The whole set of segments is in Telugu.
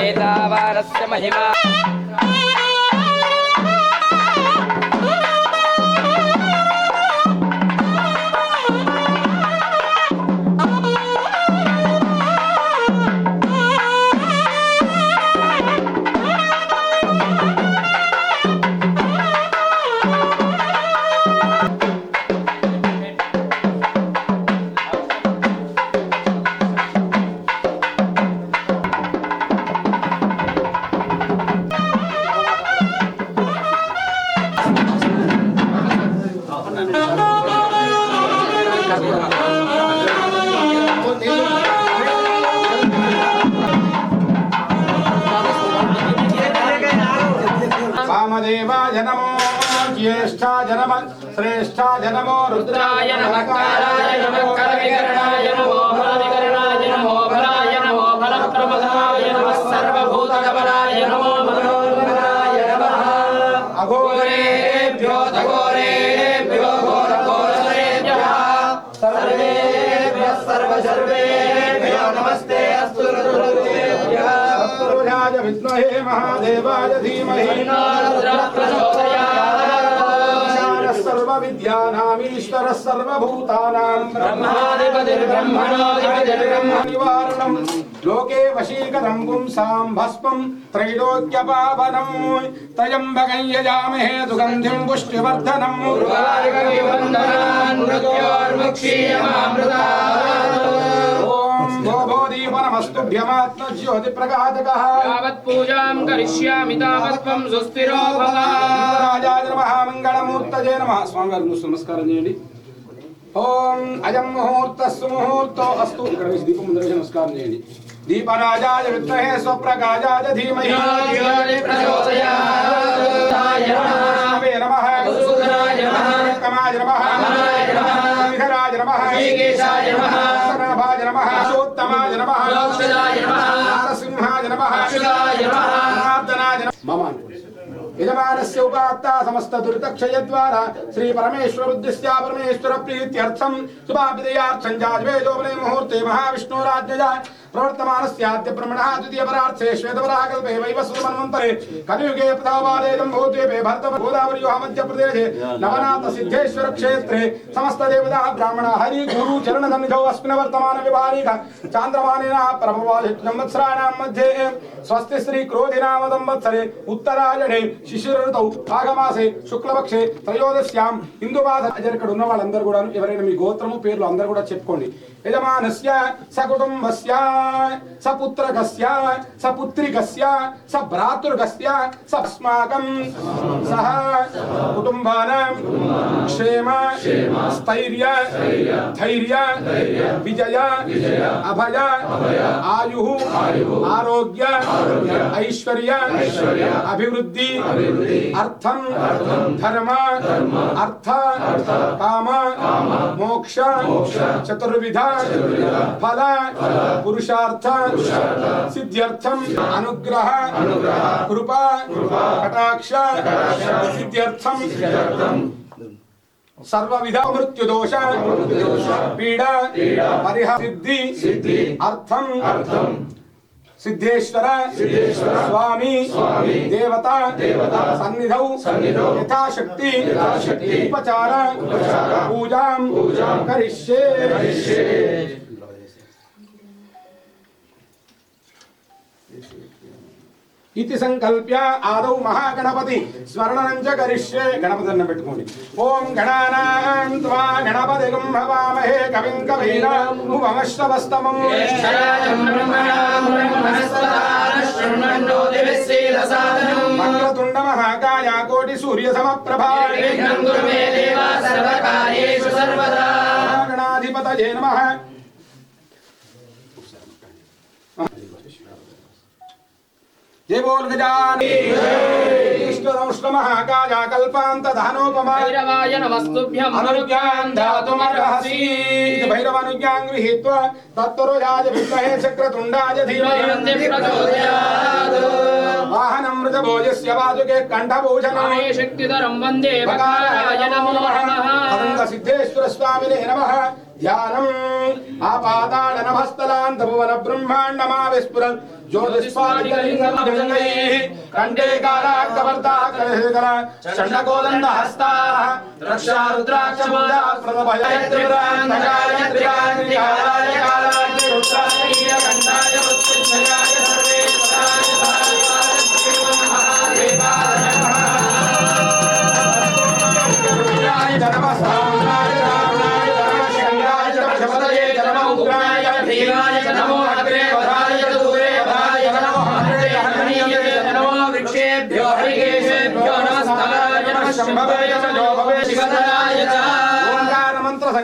ఏతావానస్య మహిమా వామదేవాయ నమో జ్యేష్ఠాయ నమ శ్రేష్ఠాయ నమో రుద్రాయ నమః కాలాయ నమః కరవికరణాయ నమో బలవికరణాయ నమో బలాయ నమో బలప్రమదాయ నమః సర్వభూతకమలాయ నమో మనోన్మనాయ నమః అఘోరేభ్యో తఘోరేభ్యో ఘోరఘోరసేభ్యः సర్వేభ్యः సర్వసర్వేభ్యో నమస్తే అస్తు రుద్రేభ్యः महादेवाय विद्महे महादेवाय धीमहि। सर्वविद्यानामीश्वरः सर्वभूतानां ब्रह्मादिपतिर्ब्रह्मणोऽधिपतिर्ब्रह्मनिवारणम् लोके वशीकरम् पुंसाम् भस्मम् त्रैलोक्यपावनम्। त्रयम्बकम् यजामहे सुगन्धिम् पुष्टिवर्धनम्। ॐ भो కరిష్యామి తావత్ త్వం సుస్థిరో భవ రాజాయ నమః మంగళమూర్తజే నమః స్వామి గారు నమస్కారం చేయండి ఓం అయం ముహూర్త సుముహూర్తో అస్తు ఇక్కడ దీపం ముందర నమస్కారం చేయండి దీపరాజాయ విద్మహే స్వప్రకాశాయ ధీమహి నమః కమాయ నమః సోత్తమాయ నమః జనార్దనాయ నమః. మమ యజమానస్య ఉపాత్త సమస్త దురితక్షయ ద్వారా శ్రీ పరమేశ్వర బుద్ధిస్య పరమేశ్వర ప్రీత్యర్థం శుభాభిదయార్థం జాజ్వేజోబనే ముహూర్తే మహావిష్ణురాజ్ఞయ ప్రవర్తమానస్యాద్య బ్రహ్మణ ద్వితీయ పరార్థే శ్వేతపరాకల్పే వైవస్వతమన్వంతరే కలియుగే ప్రతాపాదేదం భూద్వీపే భర్త గోదావరియోः మధ్యప్రదేశే నవనాథ సిద్ధేశ్వర క్షేత్రే సమస్త దేవతా బ్రాహ్మణ హరి గురు చరణ సన్నిధౌ అస్మిన్ వర్తమాన వ్యవహారిక చాంద్రమానేన ప్రభవాది సంవత్సరాణాం మధ్యే స్వస్తి శ్రీ క్రోధినామ సంవత్సరే ఉత్తరాయణే శిశిరఋతౌ భాగమాసే శుక్లపక్షే త్రయోదశ్యాం హిందుబాధ ఇక్కడ ఉన్న వాళ్ళందరూ కూడా ఎవరైనా మీ గోత్రము పేర్లు అందరూ కూడా చెప్పుకోండి. యజమానస్య సకుటుంబస్య సపుత్రకస్య సపుత్రికస్య సభ్రాతృకస్య సస్మాకం సహ కుటుంబానాం క్షేమ స్థైర్య ధైర్య విజయ అభయ ఆయు ఆరోగ్య ఐశ్వర్య అభివృద్ధి अभिवृद्धि अर्थम धर्म अर्थ काम मोक्ष चतुर्विध फल पुरुषार्थ सिद्ध्यर्थम अनुग्रह कृपा कटाक्ष सिद्ध्यर्थम सर्वविध मृत्युदोष पीड़ा परिहार सिद्धि अर्थम సిద్ధేశ్వర స్వామి దేవత సన్నిధౌ యథాశక్తి ఉపచార పూజాం కరిష్యే ఇది సంకల్ప్య ఆదౌ మహాగణపతి స్మరణం చ కరిష్యే గణపతి అన్న పెట్టుకోండి ఓం గణానాం త్వా గణపతి భవామహే కవిం కవీనాముపమశ్రవస్తమం వక్రతుండ మహాకాయ కోటి సూర్య సమప్రభా గణాధిపతయే నమః జయ బోల్ గజాని విష్ణుదౌష్ణ మహాకాయ కల్పాంత ధానోపమా భైరవాయ నమస్తుభ్యం అనుజ్ఞాన్ ధాతుమర్హసి ఇది భైరవానుజ్ఞాం గృహీత్వా తత్వరోజాయ విద్మహే చక్రతుండాయ వందే ధీమహి ప్రచోదయాత్। వాహనం మృతభోజస్య వాదుకే కంఠభూషణం। మహే శక్తిధరం వందే బకారాయ నమో నమః అనంత సిద్ధేశ్వర స్వామినే నమ ధ్యానం ఆపాతాళ నభస్థలాంత భువన బ్రహ్మాండమా విస్ఫురన్ జ్యోతిస్ఫాటికలింగై కంఠే కాలాకవర్తా కలహకల చండకోదండ హస్తా రక్షా రుద్రాక్ష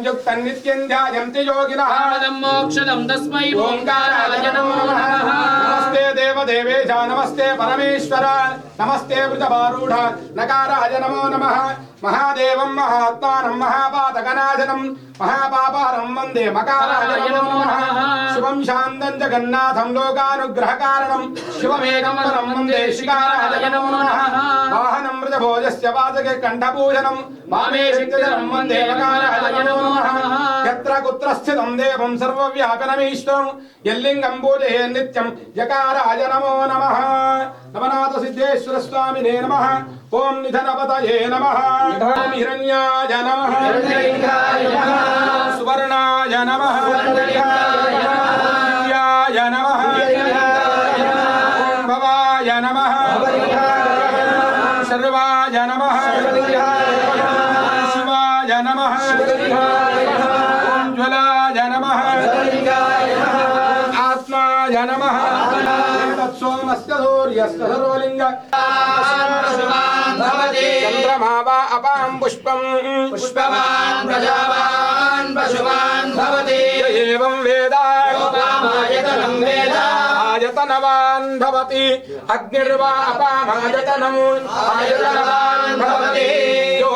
సంయుక్త నిత్యం ధ్యాయంతి యోగినః మోక్షదం తస్మై ఓంకారాయ నమో నమః నమస్తే దేవ దేవేశ నమస్తే పరమేశ్వర నమస్తే వృతభారూఢ నకారాయ నమో నమః మహాదేవం మహాత్మానం మహాపాతకనాశనం మహాపాపహరం వందే శుభం శాంతం జగన్నాథం లోకానుగ్రహ కారణం శివమేకం పరం వందే శికారాయ నమో నమః వాహనం మృతభోజస్య పాదకే కంఠపూజనం. మామే శక్తిధరం వందే మకారాయ నమో నమః యత్ర కుత్ర స్థితం దేవం సర్వవ్యాపనమీశ్వరం యల్లింగం పూజయే నిత్యం యకారాయ నమో నమః నవనాథ సిద్ధేశ్వర స్వామినే నమః. ఓం నిధనపతయే నమః. హిరణ్యాయ నమః. సువర్ణాయ నమ హిరణ్యాయ నమః భవాయ నమః సర్వాయ నమః శివాయ నమః జ్వలాయ ఆత్మాయ తత్సోమస్య సూర్యస్య సర్వలింగ చంద్రమా అపాం పుష్పం పుష్పవాన్ ప్రజావాన్ భవతి ఏవం వేద యోగామాయతనం వేద ఆయతనవాన్ భవతి అగ్నిర్వా అపామాయతనం ఆయతనవాన్ భవతి యో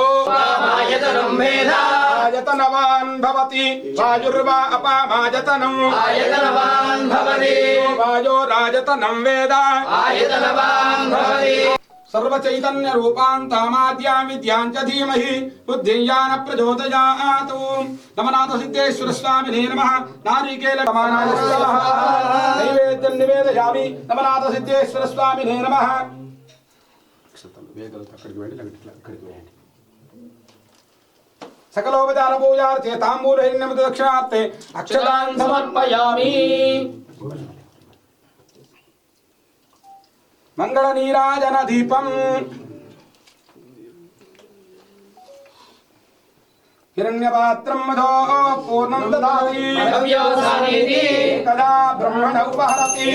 ఆయతనం వేద ఆయతనవాన్ భవతి వాయుర్వా అపామాయతనం ఆయతనవాన్ భవతి వాయో రాజతనం వేద ఆయతనవాన్ భవతి సర్వచైతన్య రూపాం తామాద్యాం విద్యాం చ ధీమహి బుద్ధిం యాన ప్రచోదయాతు నమనాథ సిద్ధేశ్వర స్వామినే నమః నారికేల సమానాయ స్వాహ నైవేద్యం నివేదయామి నమనాథ సిద్ధేశ్వర స్వామినే నమః అక్కడికి వెళ్ళి అక్కడికి వేయండి సకలోపచార పూజార్థే తాంబూలహిన్యమతి దక్షిణార్థే అక్షదాన్ సమర్పయామి మంగళ నీరాజన దీపం. హిరణ్యపాత్రం మధో పూర్ణం దదాతి తదా బ్రహ్మణ ఉపహరతి.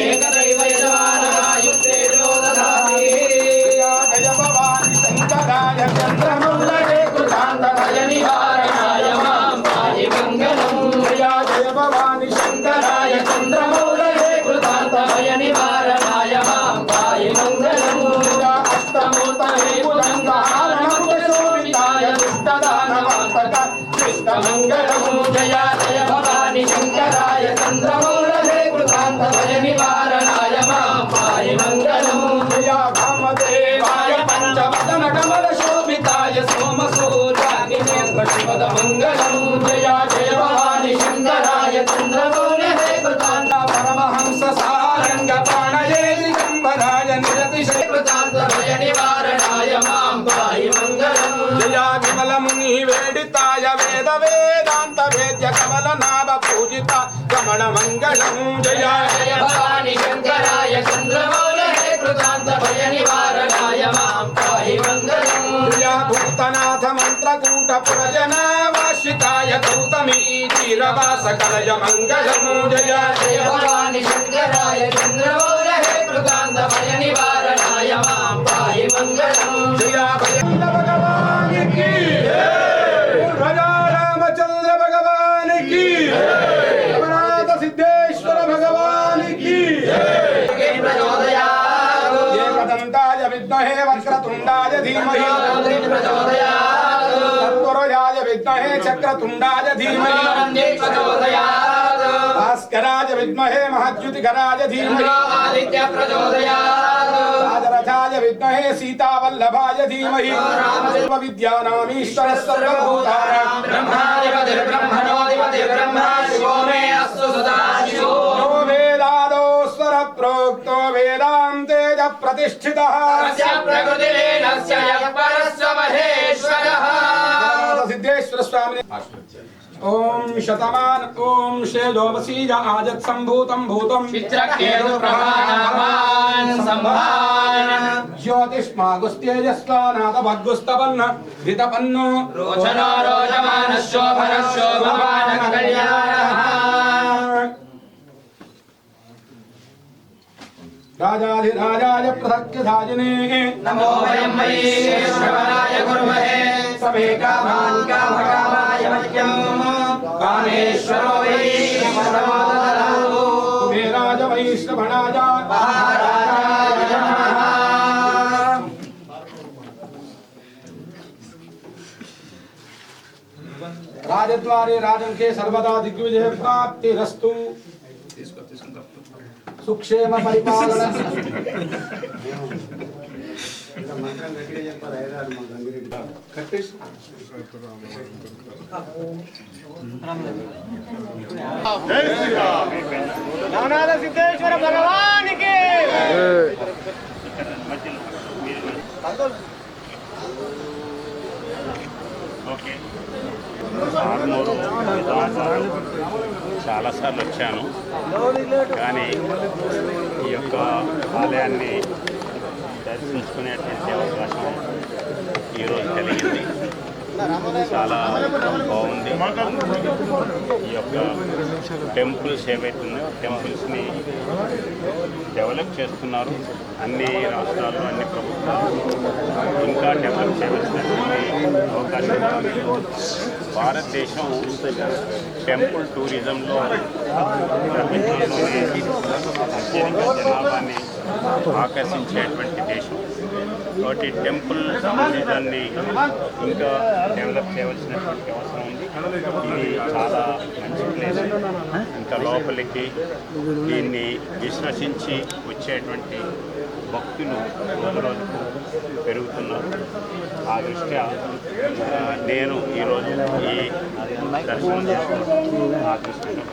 మంగళం జయ జయ భవాని శంకరాయ చంద్రమౌళే కృతాంత భయ నివారణాయ మాం పాయి మంగళం. జయ భూతనాథ మంత్రకూట పురజన వార్షికాయ గౌతమి చీరవాస కలయ మంగళం జయ జయ భవాని శంకరాయ చంద్రమౌళే కృతాంత భయ నివారణాయ మాం మంగళం. జయ చక్రతుండాయ ధీమహి భాస్కరాయ విద్మహే మహద్యుతికరాయ ధీమహి ఆదిత్య ప్రచోదయాత్ రాజరథాయ విద్మహే సీతావల్లభాయ ధీమహి విద్యానామీశ్వర సర్వభూతారాం బ్రహ్మాయ పతిర్బ్రహ్మణోధిపతి బ్రహ్మ శివో మే అస్సు సదా శివో వేదాదోస్వర ప్రోక్తో వేదాంతేజ ప్రతిష్ఠితః ప్రకృతిలేనస్య యః పరస్వ स्वामिने ओम शतमान ओम शेदो वसीज आजत संभूतम भूतम। चित्रकेतु प्रभानामान संभान ज्योतिष्मागुस्तेजस्वानाथ भद्गुस्तपन्न वितपन्नो रोचनो धाजिने नमो वयम् मयि श्रवणाय समे कामान् कामकामाय मह्यम् कामेश्वरो वै परमो ददातु कुबेराज महाराजाय नमः राजद्वारे राजंके सर्वदा दिग्विजय प्राप्तिरस्तु। सुक्षेम परिपालन నవనాథ సిద్ధేశ్వర భగవానికి ఆరుమూరు చాలాసార్లు వచ్చాను. కానీ ఈ యొక్క ఆలయాన్ని దర్శించుకునేటువంటి అవకాశం ఈరోజు కలిగింది. చాలా బాగుంది. ఈ యొక్క టెంపుల్స్ ఏవైతున్నాయో టెంపుల్స్ని డెవలప్ చేస్తున్నారు. అన్ని రాష్ట్రాలు అన్ని ప్రభుత్వాలు ఇంకా డెవలప్ చేయవలసినటువంటి అవకాశం భారతదేశం టెంపుల్ టూరిజంలో ప్రపంచంలోనే అత్యధిక జనాభాన్ని ఆకర్షించేటువంటి ఉద్దేశం కాబట్టి టెంపుల్ దాన్ని ఇంకా డెవలప్ చేయవలసినటువంటి అవసరం ఉంది. ఇది చాలా మంచి ప్లేస్. ఇంకా లోపలికి దీన్ని విశ్వసించి వచ్చేటువంటి భక్తులు రోజు రోజుకు పెరుగుతున్నారు. ఆ దృష్ట్యా నేను ఈరోజు ఈ దర్శనం చేసుకుంటూ ఆ దృష్టిలో